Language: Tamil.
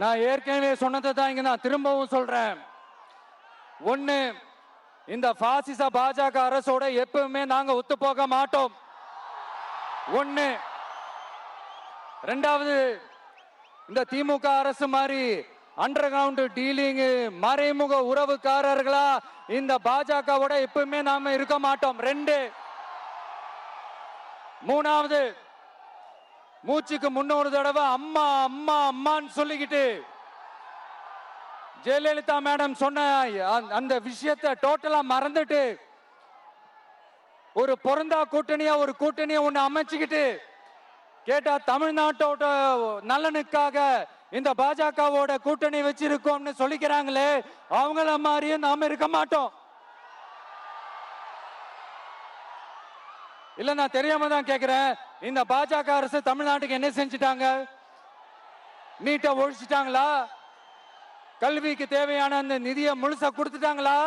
நான் ஏற்கனவே சொன்னதை தான் இங்க நான் திரும்பவும் சொல்றேன். ஒண்ணு இந்த பாசிச பாஜக அரசோட எப்பவுமே நாங்க ஒத்து போக மாட்டோம். ஒண்ணு ரெண்டாவது இந்த திமுக அரசு மாதிரி அண்டர் கிரவுண்ட் டீலிங் மறைமுக உறவுக்காரர்களா இந்த பாஜகவோட எப்பவுமே நாம இருக்க மாட்டோம். ரெண்டு மூணாவது மூச்சுக்கு முன்னொரு தடவை அம்மா அம்மா அம்மான்னு சொல்லிக்கிட்டு ஜெயலலிதா மேடம் சொன்ன அந்த- அந்த விஷயத்தை டோட்டலா மறந்துட்டு ஒரு பொருந்தா கூட்டணியா ஒரு கூட்டணியை ஒண்ணு அமைச்சுக்கிட்டு கேட்டா தமிழ்நாட்டோட நலனுக்காக இந்த பாஜகவோட கூட்டணி வச்சிருக்கோம்னு சொல்லிக்கிறாங்களே அவங்கள மாதிரியே நாம இருக்க மாட்டோம். இல்ல நான் தெரியாம தான் கேக்குறேன். இந்த பாஜக அரசு தமிழ்நாட்டுக்கு என்ன செஞ்சிட்டாங்க? நீட்டை ஒழிச்சிட்டாங்களா? கல்விக்கு தேவையான அந்த நிதியை முழுசா கொடுத்துட்டாங்களா?